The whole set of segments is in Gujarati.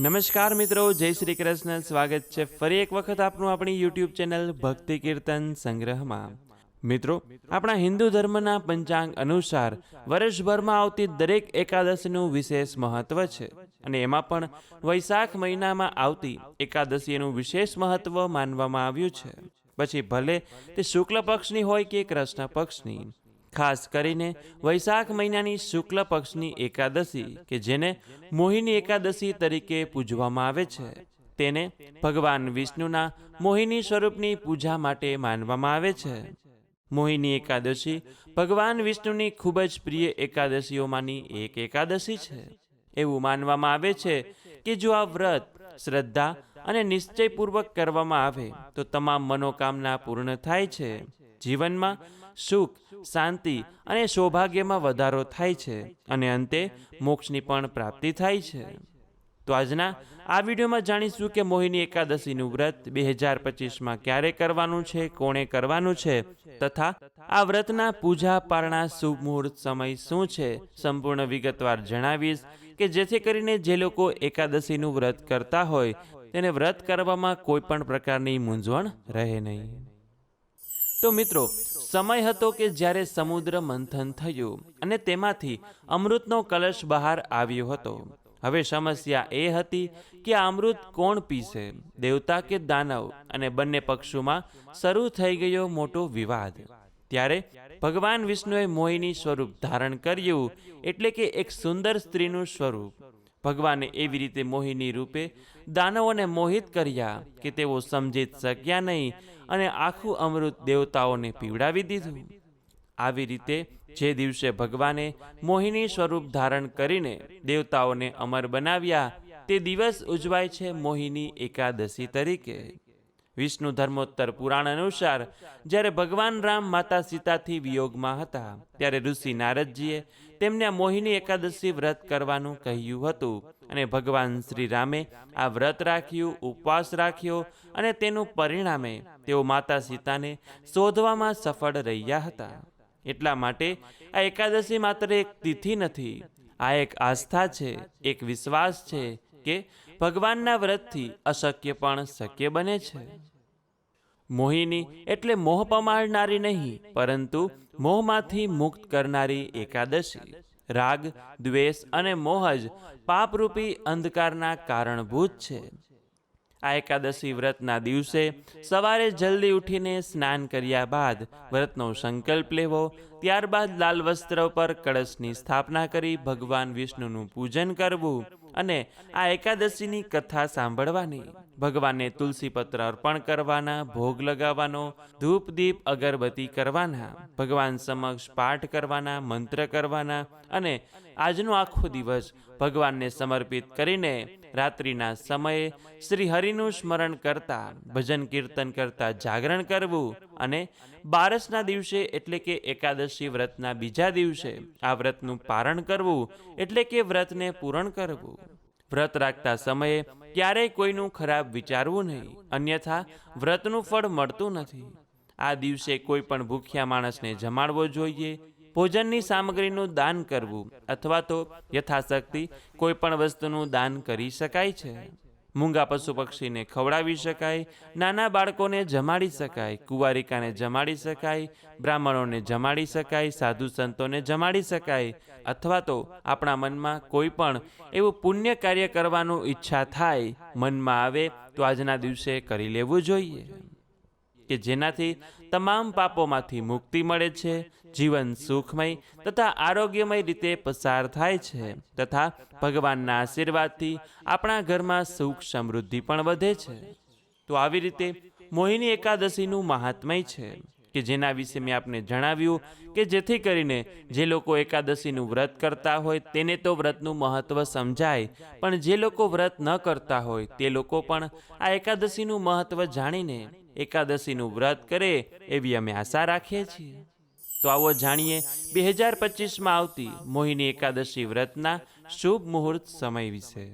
નમસ્કાર મિત્રો, જય શ્રી કૃષ્ણ. સ્વાગત છે ફરી એક વખત આપનું આપણી યુટ્યુબ ચેનલ ભક્તિ કીર્તન સંગ્રહમાં. મિત્રો, આપણા હિન્દુ ધર્મના પંચાંગ અનુસાર વર્ષભરમાં આવતી દરેક એકાદશીનું વિશેષ મહત્વ છે. અને એમાં પણ વૈશાખ મહિનામાં આવતી એકાદશીનું વિશેષ મહત્વ માનવામાં આવ્યું છે. પછી ભલે તે શુક્લ પક્ષની હોય કે કૃષ્ણ પક્ષની ખાસ કરીને વૈશાખ મહિનાની શુક્લ પક્ષની એકાદશી, કે જેને મોહિની એકાદશી તરીકે પૂજવામાં આવે છે. તેને ભગવાન વિષ્ણુના મોહિની સ્વરૂપની પૂજા માટે માનવામાં આવે છે. મોહિની એકાદશી ભગવાન વિષ્ણુની ખૂબ જ પ્રિય એકાદશીઓમાંની એક એકાદશી છે. એવું માનવામાં આવે છે કે જો આ વ્રત શ્રદ્ધા અને નિશ્ચયપૂર્વક કરવામાં આવે, તો તમામ મનોકામના પૂર્ણ થાય છે. જીવનમાં સુખ, શાંતિ અને સૌભાગ્યમાં વધારો થાય છે અને અંતે મોક્ષની પણ પ્રાપ્તિ થાય છે. તો આજના આ વિડીયોમાં જાણીશું કે મોહિની એકાદશીનું વ્રત બે હજાર પચીસમાં ક્યારે કરવાનું છે, કોણે કરવાનું છે તથા આ વ્રતના પૂજા પારણા શુભ મુહૂર્ત સમય શું છે? સંપૂર્ણ વિગતવાર જણાવીશ કે જેથી કરીને જે લોકો એકાદશીનું વ્રત કરતા હોય, તેને વ્રત કરવામાં કોઈ પણ પ્રકારની મૂંઝવણ રહે નહીં. તો મિત્રો, સમય હતો કે જ્યારે સમુદ્ર મંથન થયું અને તેમાંથી અમૃતનો કલશ બહાર આવ્યો હતો. હવે સમસ્યા એ હતી કે અમૃત કોણ પીશે, દેવતા કે દાનવ અને બંને પક્ષોમાં શરૂ થઈ ગયો મોટો વિવાદ. ત્યારે ભગવાન વિષ્ણુએ મોહિની સ્વરૂપ ધારણ કર્યું એટલે કે એક સુંદર સ્ત્રીનું સ્વરૂપ. ભગવાને એવી રીતે મોહિની રૂપે દાનવોને મોહિત કર્યા કે તેઓ સમજી શક્યા નહીં અને આખું અમૃત દેવતાઓને પીવડાવી દીધું. આવી રીતે જે દિવસે ભગવાને મોહિની સ્વરૂપ ધારણ કરીને દેવતાઓને અમર બનાવ્યા, તે દિવસ ઉજવાય છે મોહિની એકાદશી તરીકે. વિષ્ણુ ધર્મોત્તર પુરાણ અનુસાર, જ્યારે ભગવાન રામ માતા સીતાથી વિયોગમાં હતા, ત્યારે ઋષિ નારદજીએ તેમને મોહિની એકાદશી વ્રત કરવાનું કહ્યું હતું અને ભગવાન શ્રી રામે આ વ્રત રાખ્યું, ઉપવાસ રાખ્યો અને તેનું પરિણામે તેઓ માતા સીતાને શોધવામાં સફળ રહ્યા હતા. એટલા માટે આ એકાદશી માત્ર એક તિથિ નથી, આ એક આસ્થા છે, એક વિશ્વાસ છે કે ભગવાનના વ્રતથી અશક્ય પણ શક્ય બને છે. મોહિની એટલે મોહ પમાડનારી નહીં, પરંતુ મોહમાંથી મુક્ત કરનારી એકાદશી. રાગ, દ્વેષ અને મોહ જ પાપરૂપી અંધકારના કારણભૂત છે. આ એકાદશી વ્રતના દિવસે સવારે જલ્દી ઉઠીને સ્નાન કર્યા બાદ વ્રતનો સંકલ્પ લેવો, ત્યારબાદ લાલ વસ્ત્ર પર કળશની સ્થાપના કરી ભગવાન વિષ્ણુનું પૂજન કરવું અને આ એકાદશીની કથા સાંભળવાની. ભગવાનને તુલસી પત્ર અર્પણ કરવાના, ભોગ લગાવવાનો, ધૂપ, દીપ, અગરબત્તી કરવાના, ભગવાન સમક્ષ પાઠ કરવાના, મંત્ર કરવાના અને આજનો આખો દિવસ ભગવાનને સમર્પિત કરીને રાત્રિના સમયે શ્રી હરિનું સ્મરણ કરતા, ભજન કીર્તન કરતા જાગરણ કરવું અને બારસના દિવસે એટલે કે એકાદશી વ્રતના બીજા દિવસે આ વ્રતનું પારણ કરવું એટલે કે વ્રતને પૂરણ કરવું. વ્રત રાખતા સમયે ક્યારેય કોઈનું ખરાબ વિચારવું નહીં, અન્યથા વ્રતનું ફળ મળતું નથી. આ દિવસે કોઈ પણ ભૂખ્યા માણસને જમાડવો જોઈએ, ભોજનની સામગ્રીનું દાન કરવું, અથવા તો યથાશક્તિ કોઈ પણ વસ્તુનું દાન કરી શકાય છે. મૂંગા પશુ પક્ષીને ખવડાવી શકાય, નાના બાળકોને જમાડી શકાય, કુંવારિકાને જમાડી શકાય, બ્રાહ્મણોને જમાડી શકાય, સાધુ સંતોને જમાડી શકાય અથવા તો આપણા મનમાં કોઈ પણ એવું પુણ્ય કાર્ય કરવાનું ઈચ્છા થાય, મનમાં આવે, તો આજના દિવસે કરી લેવું જોઈએ. કે જેનાથી તમામ પાપોમાંથી મુક્તિ મળે છે, જીવન સુખમય તથા આરોગ્યમય રીતે પસાર થાય છે તથા ભગવાનના આશીર્વાદથી આપણા ઘરમાં સુખ સમૃદ્ધિ પણ વધે છે. તો આવી રીતે મોહિની એકાદશીનું મહાત્મય છે કે જેના વિશે મેં આપને જણાવ્યું કે જેથી કરીને જે લોકો એકાદશીનું વ્રત કરતા હોય તેને તો વ્રતનું મહત્ત્વ સમજાય, પણ જે લોકો વ્રત ન કરતા હોય તે લોકો પણ આ એકાદશીનું મહત્ત્વ જાણીને એકાદશીનું વ્રત કરે એવી અમે આશા રાખીએ છીએ. તો આવો જાણીએ બે હજાર પચીસમાં આવતી મોહિની એકાદશી વ્રતના શુભ મુહૂર્ત સમય વિશે.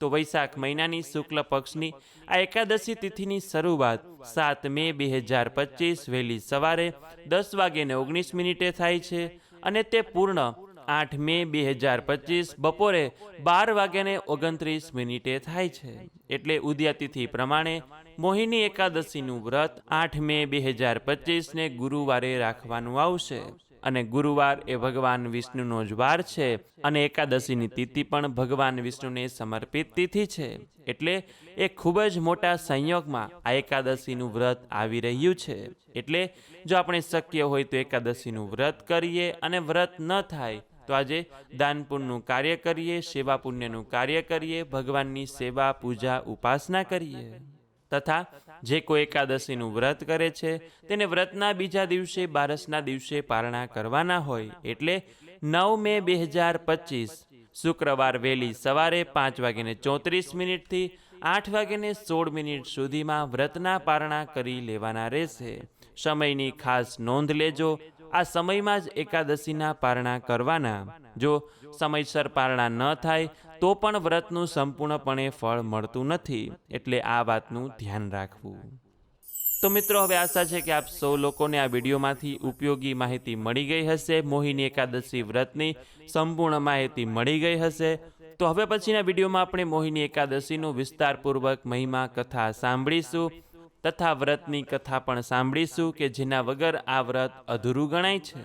તો વૈશાખ મહિનાની શુક્લ પક્ષની આ એકાદશી તિથિની શરૂઆત સાત મે બે હજાર પચીસ વહેલી સવારે દસ વાગ્યે ઓગણીસ મિનિટે થાય છે અને તે પૂર્ણ આઠ મે બે હજાર પચીસ બપોરે બાર વાગ્યાને ઓગણત્રીસ મિનિટે થાય છે. એટલે ઉદ્યાતિથિ પ્રમાણે મોહિની એકાદશીનું વ્રત આઠ મે બે હજાર પચીસને ગુરુવારે રાખવાનું આવશે અને ગુરુવાર એ ભગવાન વિષ્ણુનો જ વાર છે અને એકાદશીની તિથિ પણ ભગવાન વિષ્ણુને સમર્પિત તિથિ છે. એટલે એ ખૂબ જ મોટા સંયોગમાં આ એકાદશીનું વ્રત આવી રહ્યું છે. એટલે જો આપણે શક્ય હોય તો એકાદશીનું વ્રત કરીએ અને વ્રત ન થાય તો આજે દાન પુણ્યનું કાર્ય કરીએ, સેવા પુણ્યનું કાર્ય કરીએ, ભગવાનની સેવા, પૂજા, ઉપાસના કરીએ. તથા જે કોઈ એકાદશીનું વ્રત કરે છે, તેને વ્રતના બીજા દિવસે, બારસના દિવસે પારણા કરવાના હોય. એટલે નવ મે બે હજાર પચીસ, શુક્રવાર વહેલી સવારે પાંચ વાગીને ચોત્રીસ મિનિટથી આઠ વાગીને સોળ મિનિટ સુધીમાં વ્રતના પારણા કરી લેવાના રહેશે. સમયની ખાસ નોંધ લેજો, આ સમયમાં જ એકાદશીના પારણા કરવાના. જો સમયસર પારણા ન થાય તો પણ વ્રતનું સંપૂર્ણપણે ફળ મળતું નથી, એટલે આ વાતનું ધ્યાન રાખવું. તો મિત્રો, હવે આશા છે કે આપ સૌ લોકોને આ વિડીયોમાંથી ઉપયોગી માહિતી મળી ગઈ હશે. મોહિની એકાદશી વ્રતની સંપૂર્ણ માહિતી મળી ગઈ હશે. તો હવે પછીના વિડીયોમાં આપણે મોહિની એકાદશીનું વિસ્તારપૂર્વક મહિમા કથા સાંભળીશું તથા વ્રતની કથા પણ સાંભળીશું કે જેના વગર આ વ્રત અધૂરું ગણાય છે.